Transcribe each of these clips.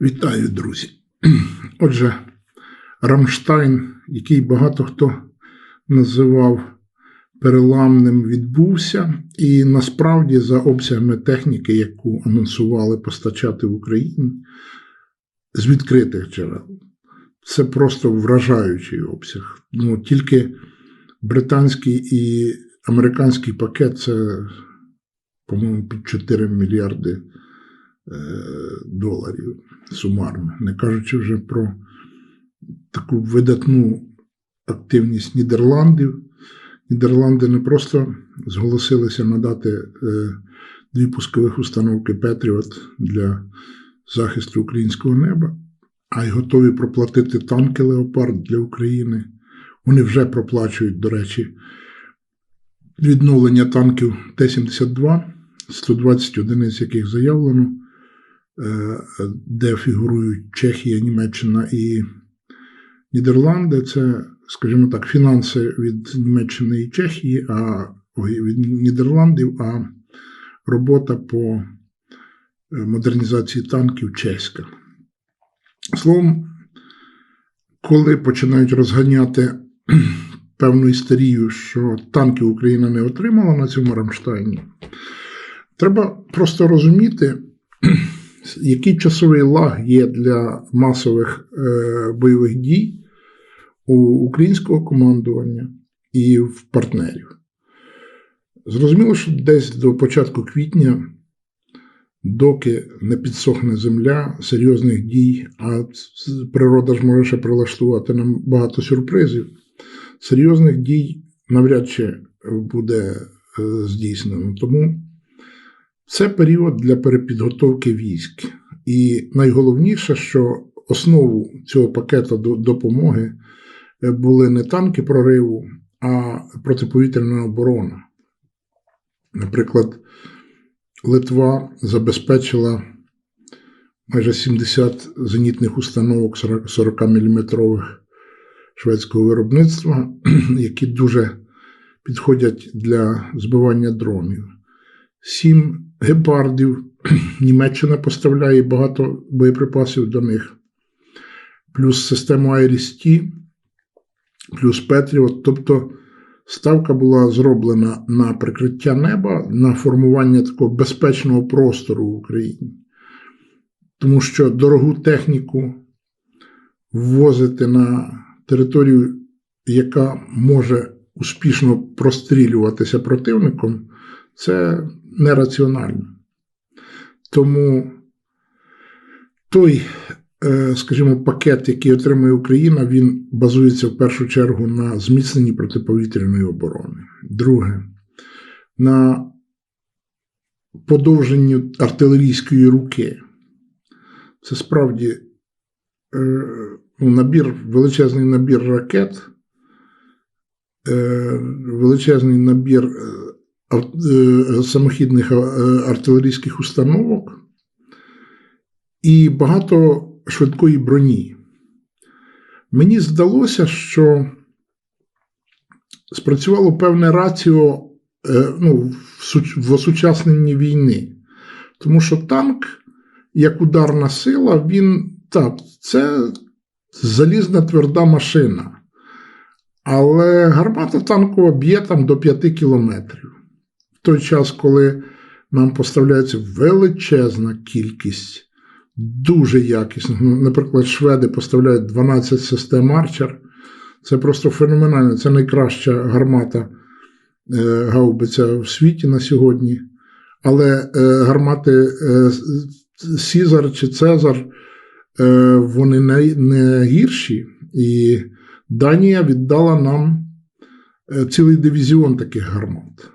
Вітаю, друзі. Отже, Рамштайн, який багато хто називав переламним, відбувся, і насправді за обсягами техніки, яку анонсували постачати в Україні з відкритих джерел, це просто вражаючий обсяг. Ну, тільки британський і американський пакет це, по-моєму, під 4 мільярди е, доларів сумарно, не кажучи вже про таку видатну активність Нідерландів. Нідерланди не просто зголосилися надати е, дві пускових установки Петріот для захисту українського неба, а й готові проплатити танки Леопард для України. Вони вже проплачують, до речі, відновлення танків Т-72, 120 одиниць, яких заявлено, де фігурують Чехія, Німеччина і Нідерланди. Це, скажімо так, фінанси від Німеччини і Чехії, а від Нідерландів, а робота по е, модернізації танків чеська. Словом, коли починають розганяти певну істерію, що танків Україна не отримала на цьому Рамштайні, треба просто розуміти, який часовий лаг є для масових е, бойових дій у українського командування і в партнерів. Зрозуміло, що десь до початку квітня, доки не підсохне земля, серйозних дій, а природа ж може ще прилаштувати нам багато сюрпризів. Серйозних дій навряд чи буде е, здійснено. Тому це період для перепідготовки військ. І найголовніше, що основу цього пакету допомоги е, були не танки прориву, а протиповітряна оборона. Наприклад, Литва забезпечила майже 70 зенітних установок 40-мм шведського виробництва, які дуже підходять для збивання дронів. Сім гепардів. Німеччина поставляє багато боєприпасів до них, плюс систему Айріс-Ті, плюс Петріот. Тобто ставка була зроблена на прикриття неба, на формування такого безпечного простору в Україні. Тому що дорогу техніку ввозити на територію, яка може успішно прострілюватися противником, це нераціонально. Тому той, скажімо, пакет, який отримує Україна, він базується в першу чергу на зміцненні протиповітряної оборони. Друге, на подовженню артилерійської руки. Це справді ну, набір, величезний набір ракет, величезний набір самохідних артилерійських установок і багато швидкої броні. Мені здалося, що спрацювало певне раціо ну, в осучасненні війни. Тому що танк, як ударна сила, він так, це залізна тверда машина. Але гармата танкова б'є там до 5 кілометрів. В той час, коли нам поставляється величезна кількість, дуже якісних. Ну, Наприклад, шведи поставляють 12 систем Арчер. Це просто феноменально. Це найкраща гармата е, гаубиця в світі на сьогодні. Але е, гармати е, Сізар чи Цезар вони не, гірші. І Данія віддала нам цілий дивізіон таких гармат.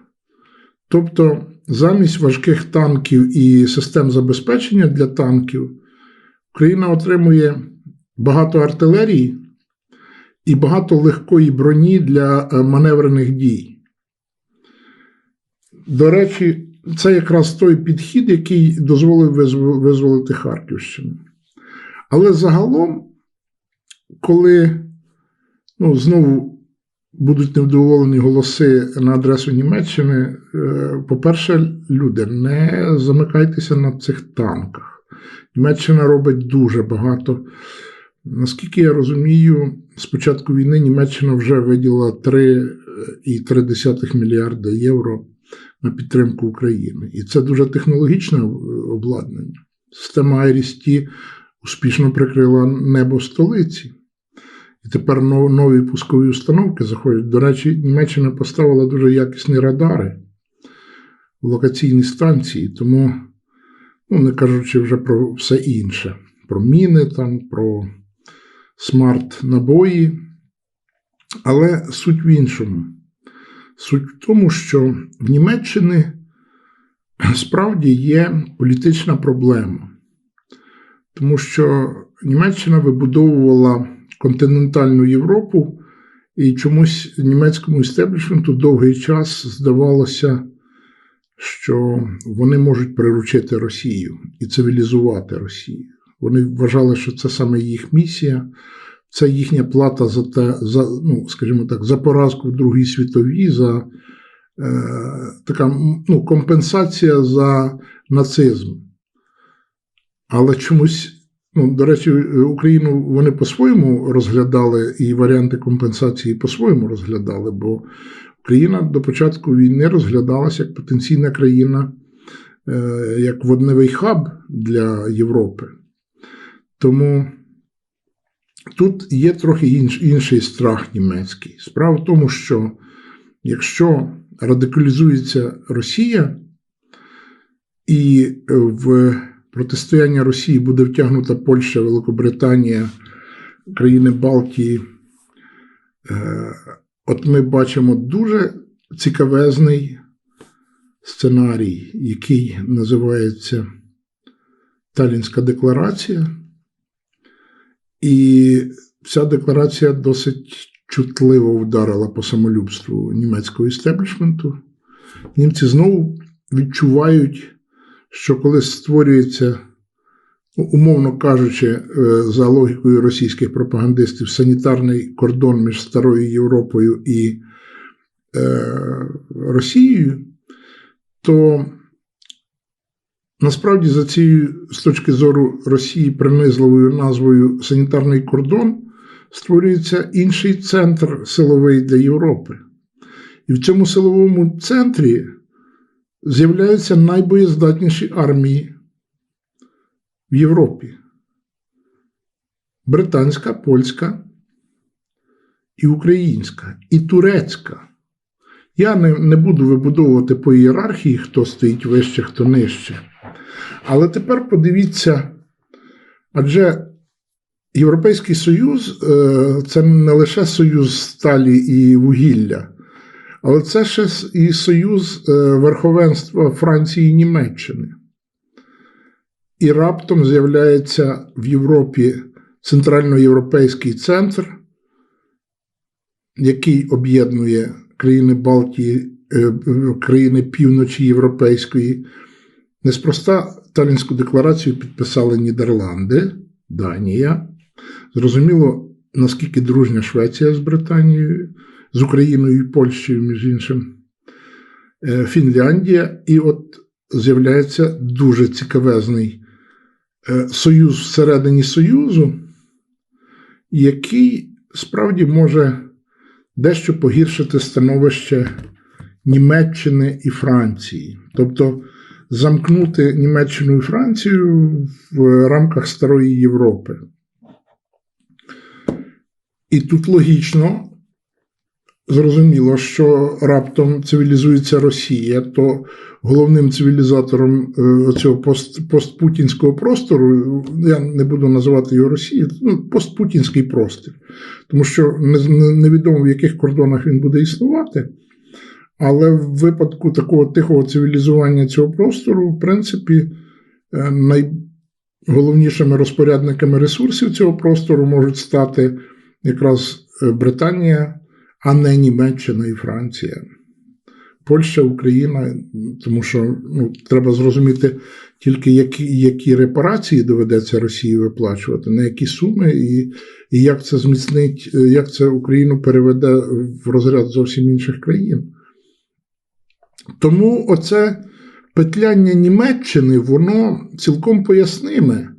Тобто, замість важких танків і систем забезпечення для танків, Україна отримує багато артилерії і багато легкої броні для маневрених дій. До речі, це якраз той підхід, який дозволив визволити Харківщину. Але загалом, коли ну, знову будуть невдоволені голоси на адресу Німеччини, по-перше, люди, не замикайтеся на цих танках. Німеччина робить дуже багато. Наскільки я розумію, з початку війни Німеччина вже виділила 3,3 мільярда євро на підтримку України. І це дуже технологічне обладнання. Система IRIS-T успішно прикрила небо столиці. І тепер нові пускові установки заходять. До речі, Німеччина поставила дуже якісні радари в локаційні станції, тому, ну, не кажучи вже про все інше, про міни, там, про смарт-набої. Але суть в іншому. Суть в тому, що в Німеччині справді є політична проблема, тому що Німеччина вибудовувала континентальну Європу, і чомусь німецькому істеблішменту довгий час здавалося, що вони можуть приручити Росію і цивілізувати Росію. Вони вважали, що це саме їх місія, це їхня плата за те, за, ну, скажімо так, за поразку в Другій світовій, за е, така ну, компенсація за нацизм. Але чомусь, ну, до речі, Україну вони по-своєму розглядали і варіанти компенсації по-своєму розглядали, бо Україна до початку війни розглядалася як потенційна країна, е, як водневий хаб для Європи. Тому тут є трохи інш, інший страх німецький. Справа в тому, що якщо радикалізується Росія, і в протистояння Росії буде втягнута Польща, Великобританія, країни Балтії, е, от ми бачимо дуже цікавезний сценарій, який називається Талінська декларація. І ця декларація досить чутливо вдарила по самолюбству німецького істеблішменту. Німці знову відчувають, що коли створюється, умовно кажучи, е, за логікою російських пропагандистів, санітарний кордон між Старою Європою і е, Росією, то Насправді, за цією, з точки зору Росії, принизливою назвою санітарний кордон створюється інший центр силовий для Європи. І в цьому силовому центрі з'являються найбоєздатніші армії в Європі: британська, польська і українська, і турецька. Я не, не буду вибудовувати по ієрархії, хто стоїть вище, хто нижче. Але тепер подивіться, адже Європейський Союз е, це не лише союз сталі і вугілля, але це ще і союз е, верховенства Франції і Німеччини. І раптом з'являється в Європі центральноєвропейський центр, який об'єднує країни Балтії, е, країни Півночі Європейської. Неспроста Талінську декларацію підписали Нідерланди, Данія. Зрозуміло, наскільки дружня Швеція з Британією, з Україною і Польщею, між іншим, е, Фінляндія. І от з'являється дуже цікавезний е, союз всередині Союзу, який справді може дещо погіршити становище Німеччини і Франції. Тобто замкнути Німеччину і Францію в рамках Старої Європи. І тут логічно зрозуміло, що раптом цивілізується Росія, то головним цивілізатором е, цього пост, постпутінського простору, я не буду називати його Росією, ну, постпутінський простір, тому що невідомо в яких кордонах він буде існувати. Але в випадку такого тихого цивілізування цього простору, в принципі, е, найголовнішими розпорядниками ресурсів цього простору можуть стати якраз е, Британія, а не Німеччина і Франція. Польща, Україна, тому що ну, треба зрозуміти тільки, які які репарації доведеться Росії виплачувати, на які суми, і і як це зміцнить, як це Україну переведе в розряд зовсім інших країн. Тому оце петляння Німеччини, воно цілком поясниме.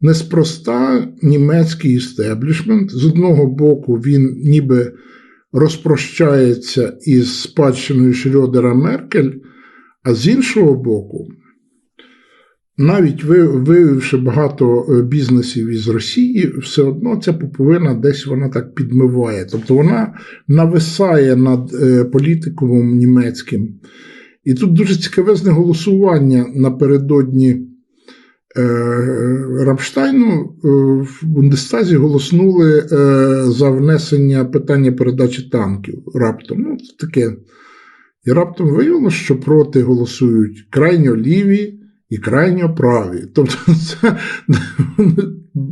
Неспроста німецький істеблішмент. З одного боку, він ніби розпрощається із спадщиною Шрёдера Меркель, а з іншого боку, навіть ви- виявивши багато е, бізнесів із Росії, все одно ця пуповина десь вона так підмиває. Тобто вона нависає над е, політикумом німецьким. І тут дуже цікавезне голосування напередодні е, Рамштайну е, в Бундестазі голоснули е, за внесення питання передачі танків раптом. Ну, це таке. І раптом виявилося, що проти голосують крайньо ліві і крайньо праві. Тобто це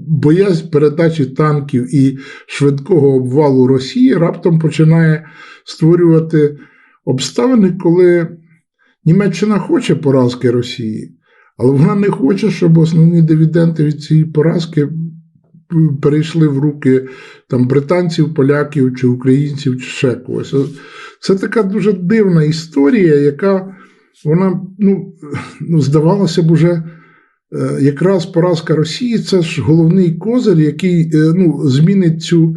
боязнь передачі танків і швидкого обвалу Росії раптом починає створювати обставини, коли Німеччина хоче поразки Росії, але вона не хоче, щоб основні дивіденди від цієї поразки перейшли в руки там, британців, поляків чи українців, чи ще когось. Це така дуже дивна історія, яка вона, ну, ну здавалося б, уже е, якраз поразка Росії це ж головний козир, який е, ну, змінить цю е,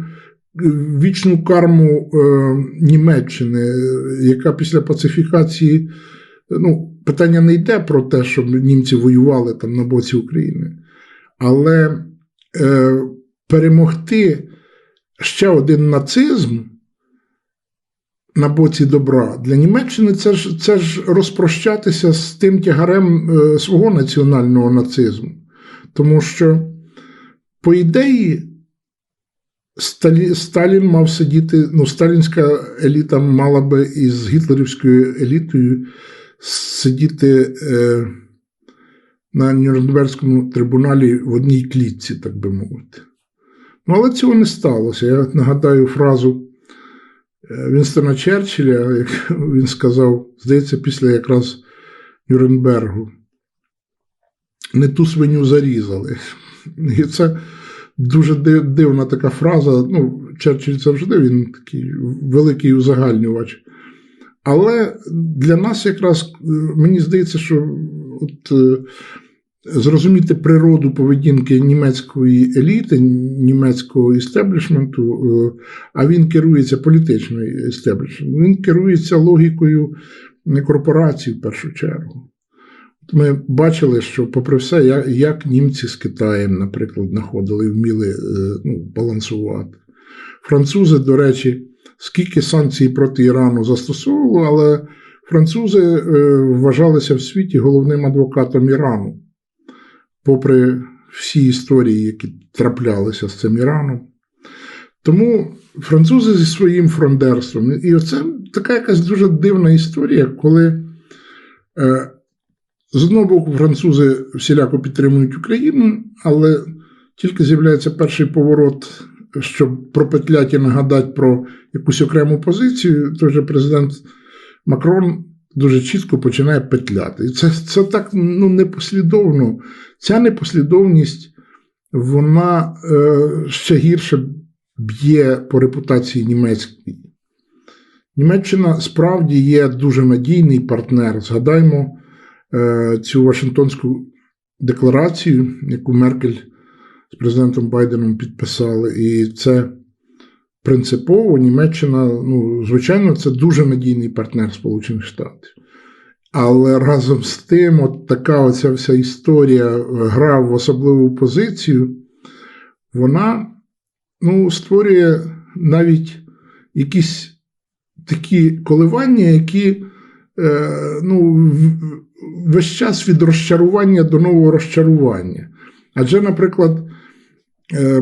вічну карму е, Німеччини, яка після пацифікації. Ну, питання не йде про те, щоб німці воювали там на боці України, але е, перемогти ще один нацизм на боці добра для Німеччини це ж це ж розпрощатися з тим тягарем е, свого національного нацизму. Тому що, по ідеї, Сталі, Сталін мав сидіти, ну, сталінська еліта мала би із гітлерівською елітою сидіти е, на Нюрнберзькому трибуналі в одній клітці, так би мовити. Ну, але цього не сталося. Я нагадаю фразу е, Вінстона Черчилля, як він сказав, здається, після якраз Нюрнбергу. Не ту свиню зарізали. І це дуже дивна така фраза. Ну, Черчилль завжди він такий великий узагальнювач. Але для нас якраз мені здається, що от, зрозуміти природу поведінки німецької еліти, німецького істеблішменту, а він керується політичною істеблішментом, він керується логікою корпорацій в першу чергу. Ми бачили, що, попри все, як, як німці з Китаєм, наприклад, знаходили і вміли ну, балансувати. Французи, до речі, скільки санкцій проти Ірану застосовували, але французи е, вважалися в світі головним адвокатом Ірану, попри всі історії, які траплялися з цим Іраном. Тому французи зі своїм фрондерством. І оце така якась дуже дивна історія, коли е, з одного боку французи всіляко підтримують Україну, але тільки з'являється перший поворот щоб пропетлять і нагадати про якусь окрему позицію, той же президент Макрон дуже чітко починає петляти. І це це так ну, непослідовно. Ця непослідовність вона е, ще гірше б'є по репутації німецькій. Німеччина справді є дуже надійний партнер. Згадаймо е, цю Вашингтонську декларацію, яку Меркель з президентом Байденом підписали. І це принципово Німеччина, ну, звичайно, це дуже надійний партнер Сполучених Штатів. Але разом з тим, от така оця вся історія гра в особливу позицію, вона ну, створює навіть якісь такі коливання, які е, ну, весь час від розчарування до нового розчарування. Адже, наприклад, Е,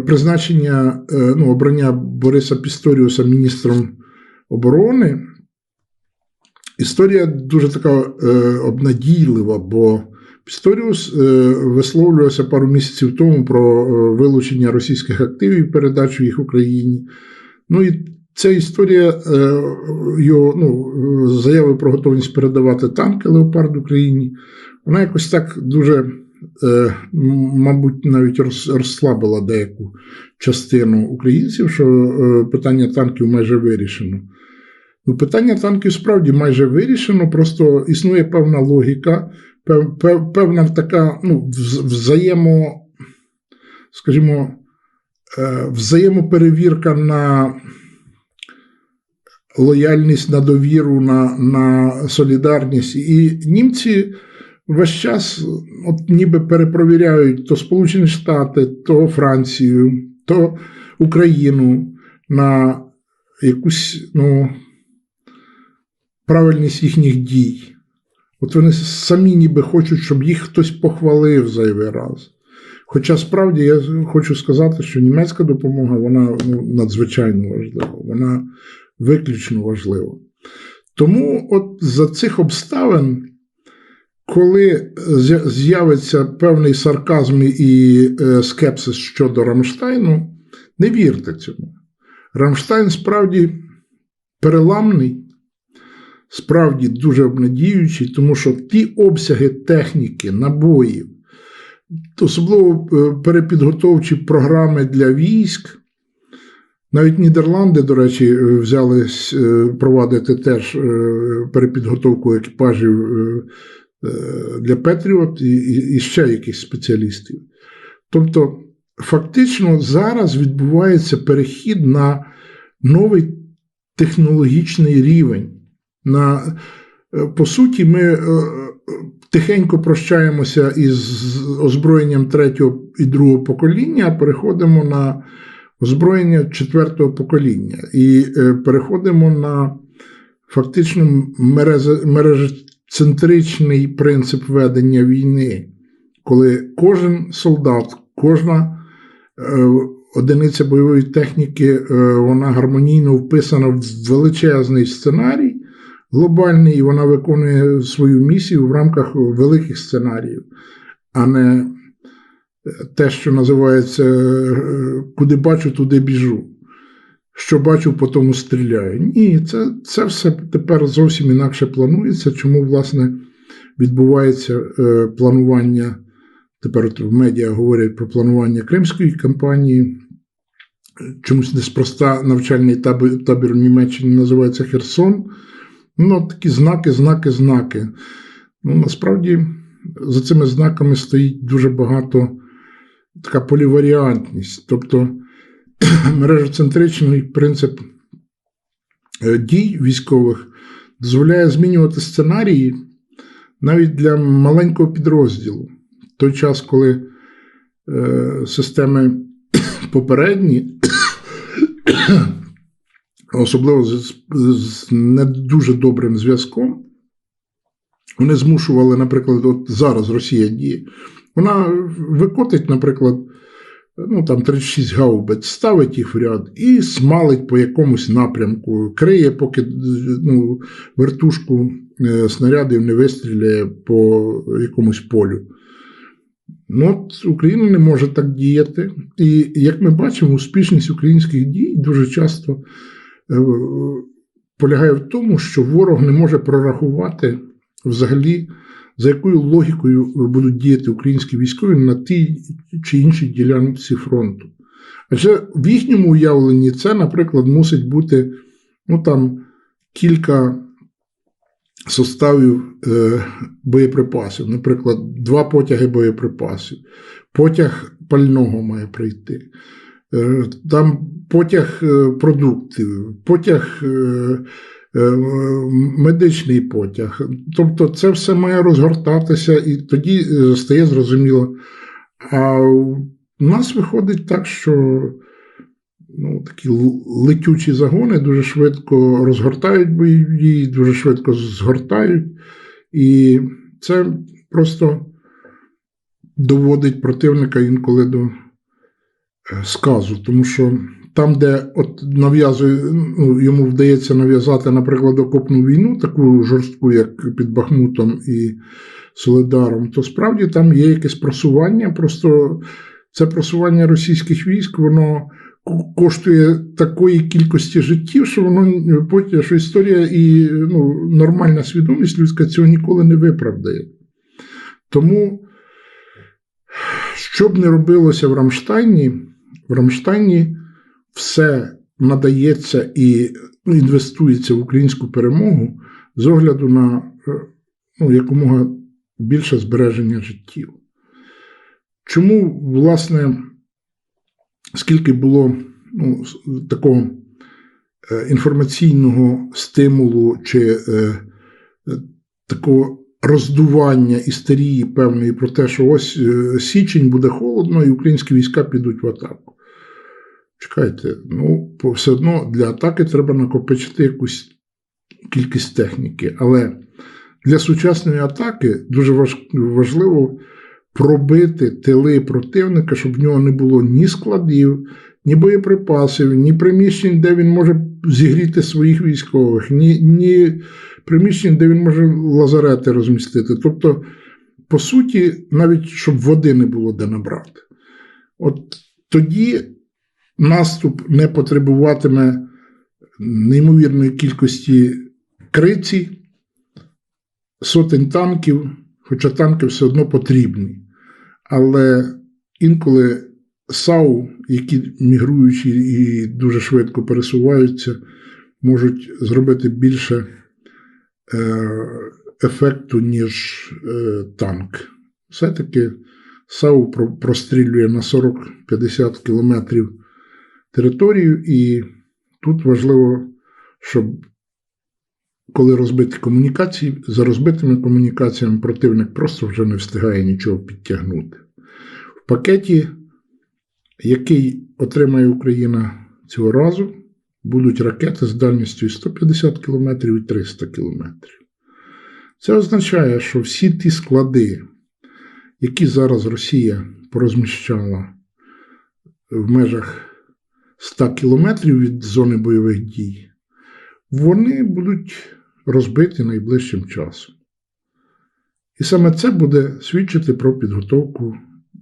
призначення е, ну, обрання Бориса Пісторіуса міністром оборони. Історія дуже така е, обнадійлива, бо Пісторіус висловлювався пару місяців тому про вилучення російських активів і передачу їх Україні. Ну і ця історія його ну, заяви про готовність передавати танки Леопард Україні, вона якось так дуже. Е, мабуть, навіть розслабила деяку частину українців, що е, питання танків майже вирішено. Ну, питання танків справді майже вирішено, просто існує певна логіка, пев- пев- певна така ну, взаємо, скажімо, е, взаємоперевірка на лояльність, на довіру, на, на солідарність. І німці весь час от ніби перепровіряють то Сполучені Штати, то Францію, то Україну на якусь ну, правильність їхніх дій. От вони самі ніби хочуть, щоб їх хтось похвалив зайвий раз. Хоча справді я хочу сказати, що німецька допомога вона ну, надзвичайно важлива, вона виключно важлива. Тому от за цих обставин, коли з'явиться певний сарказм і е, скепсис щодо Рамштайну, не вірте цьому. Рамштайн справді переламний, справді дуже обнадіючий, тому що ті обсяги техніки, набоїв, особливо е, перепідготовчі програми для військ. Навіть Нідерланди, до речі, е, взялись е, провадити теж е, перепідготовку екіпажів е, е, для Петріот і, і, і ще якихось спеціалістів. Тобто, фактично зараз відбувається перехід на новий технологічний рівень. На, е, по суті, ми е, тихенько прощаємося із озброєнням третього і другого покоління, а переходимо на озброєння четвертого покоління. І е, переходимо на фактично мерезе- мережецентричний принцип ведення війни, коли кожен солдат, кожна е, одиниця бойової техніки, е, вона гармонійно вписана в величезний сценарій глобальний, і вона виконує свою місію в рамках великих сценаріїв, а не те, що називається е, куди бачу, туди біжу. Що бачу, по тому стріляю. Ні, це, це все тепер зовсім інакше планується. Чому, власне, відбувається е, планування. Тепер в медіа говорять про планування кримської кампанії. Чомусь неспроста навчальний табір, табір в Німеччині називається Херсон. Ну, такі знаки, знаки, знаки. Ну, насправді за цими знаками стоїть дуже багато така поліваріантність. Тобто мережоцентричний принцип е, дій військових дозволяє змінювати сценарії навіть для маленького підрозділу. В той час, коли е, системи попередні, особливо з, не дуже добрим зв'язком, вони змушували, наприклад, от зараз Росія діє. Вона викотить, наприклад, ну там 36 гаубиць, ставить їх в ряд і смалить по якомусь напрямку, криє, поки ну, вертушку е, снарядів не вистріляє по якомусь полю. Ну, от Україна не може так діяти. І як ми бачимо, успішність українських дій дуже часто е, полягає в тому, що ворог не може прорахувати взагалі, за якою логікою будуть діяти українські військові на тій чи іншій ділянці фронту. Адже в їхньому уявленні це, наприклад, мусить бути ну, там, кілька составів е, боєприпасів, наприклад, два потяги боєприпасів, потяг пального має прийти, е, там потяг е, продуктів, потяг. Е, Медичний потяг. Тобто це все має розгортатися, і тоді стає зрозуміло. А у нас виходить так, що ну, такі летючі загони дуже швидко розгортають дії, дуже швидко згортають. І це просто доводить противника інколи до сказу, тому що там, де от нав'язує, ну, йому вдається нав'язати, наприклад, окопну війну, таку жорстку, як під Бахмутом і Солидаром, то справді там є якесь просування. Просто це просування російських військ, воно коштує такої кількості життів, що воно потім, що історія і ну, нормальна свідомість людська цього ніколи не виправдає. Тому, що б не робилося в Рамштайні, в Рамштайні все надається і інвестується в українську перемогу з огляду на е, ну, якомога більше збереження життів. Чому, власне, скільки було ну, такого е, інформаційного стимулу чи е, такого роздування істерії певної про те, що ось е, січень буде холодно, і українські війська підуть в атаку. Чекайте, ну, все одно для атаки треба накопичити якусь кількість техніки. Але для сучасної атаки дуже важливо пробити тили противника, щоб в нього не було ні складів, ні боєприпасів, ні приміщень, де він може зігріти своїх військових, ні, ні приміщень, де він може лазарети розмістити. Тобто, по суті, навіть щоб води не було де набрати. От тоді наступ не потребуватиме неймовірної кількості криці, сотень танків, хоча танки все одно потрібні. Але інколи САУ, які мігруючі і дуже швидко пересуваються, можуть зробити більше е, ефекту, ніж е, танк. Все-таки САУ прострілює на 40-50 кілометрів територію, і тут важливо, щоб коли розбиті комунікації, за розбитими комунікаціями противник просто вже не встигає нічого підтягнути. В пакеті, який отримає Україна цього разу, будуть ракети з дальністю 150 км і 300 км. Це означає, що всі ті склади, які зараз Росія порозміщала в межах 100 кілометрів від зони бойових дій, вони будуть розбиті найближчим часом. І саме це буде свідчити про підготовку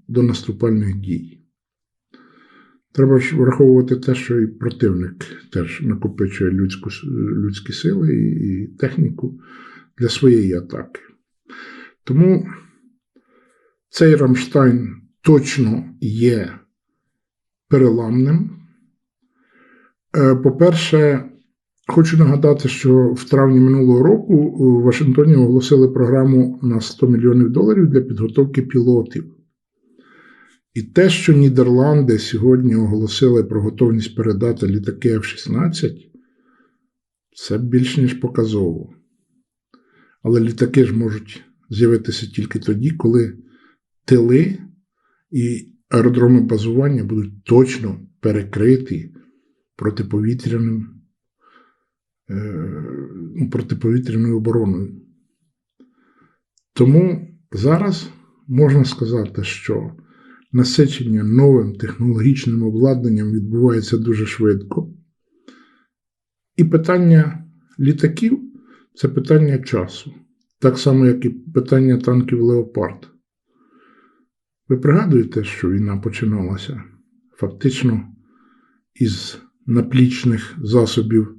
до наступальних дій. Треба ж враховувати те, що і противник теж накопичує людську, людські сили і техніку для своєї атаки. Тому цей Рамштайн точно є переламним. Е, по-перше, хочу нагадати, що в травні минулого року у Вашингтоні оголосили програму на 100 мільйонів доларів для підготовки пілотів. І те, що Нідерланди сьогодні оголосили про готовність передати літаки F-16, це більш ніж показово. Але літаки ж можуть з'явитися тільки тоді, коли тили і аеродроми базування будуть точно перекриті протиповітряним, е, ну, протиповітряною обороною. Тому зараз можна сказати, що насичення новим технологічним обладнанням відбувається дуже швидко. І питання літаків це питання часу, так само, як і питання танків Леопард. Ви пригадуєте, що війна починалася фактично із наплічних засобів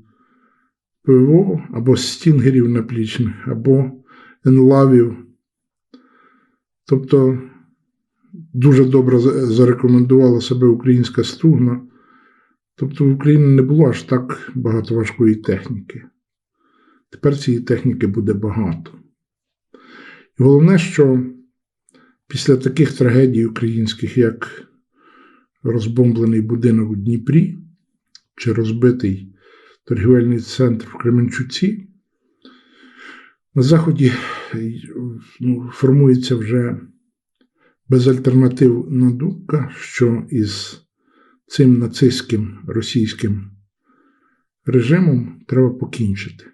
ПВО, або стінгерів наплічних, або енлавів. Тобто дуже добре зарекомендувала себе українська стугна. Тобто в Україні не було аж так багато важкої техніки. Тепер цієї техніки буде багато. І головне, що після таких трагедій українських, як розбомблений будинок у Дніпрі, чи розбитий торгівельний центр в Кременчуці. На Заході ну, формується вже безальтернативна думка, що із цим нацистським російським режимом треба покінчити.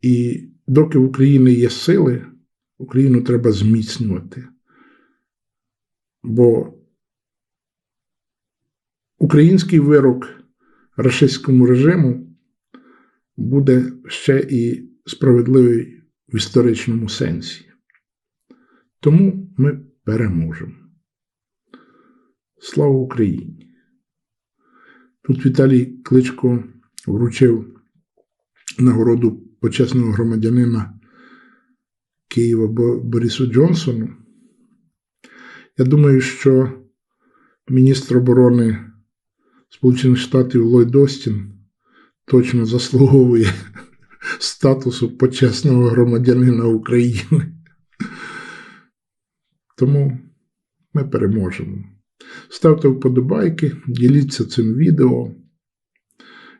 І доки в Україні є сили, Україну треба зміцнювати. Бо Український вирок рашистському режиму буде ще і справедливий в історичному сенсі. Тому ми переможемо. Слава Україні! Тут Віталій Кличко вручив нагороду почесного громадянина Києва Борису Джонсону. Я думаю, що міністр оборони Сполучених Штатів Ллойд Остін точно заслуговує статусу почесного громадянина України. Тому ми переможемо. Ставте вподобайки, діліться цим відео.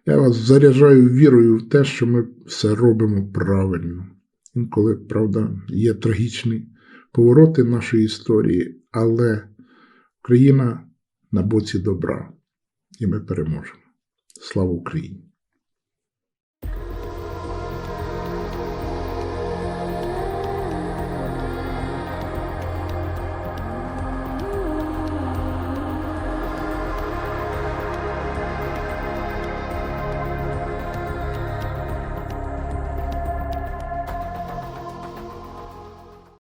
Я вас заряджаю вірою в те, що ми все робимо правильно. Інколи, правда, є трагічні повороти нашої історії, але Україна на боці добра, і ми переможемо. Слава Україні!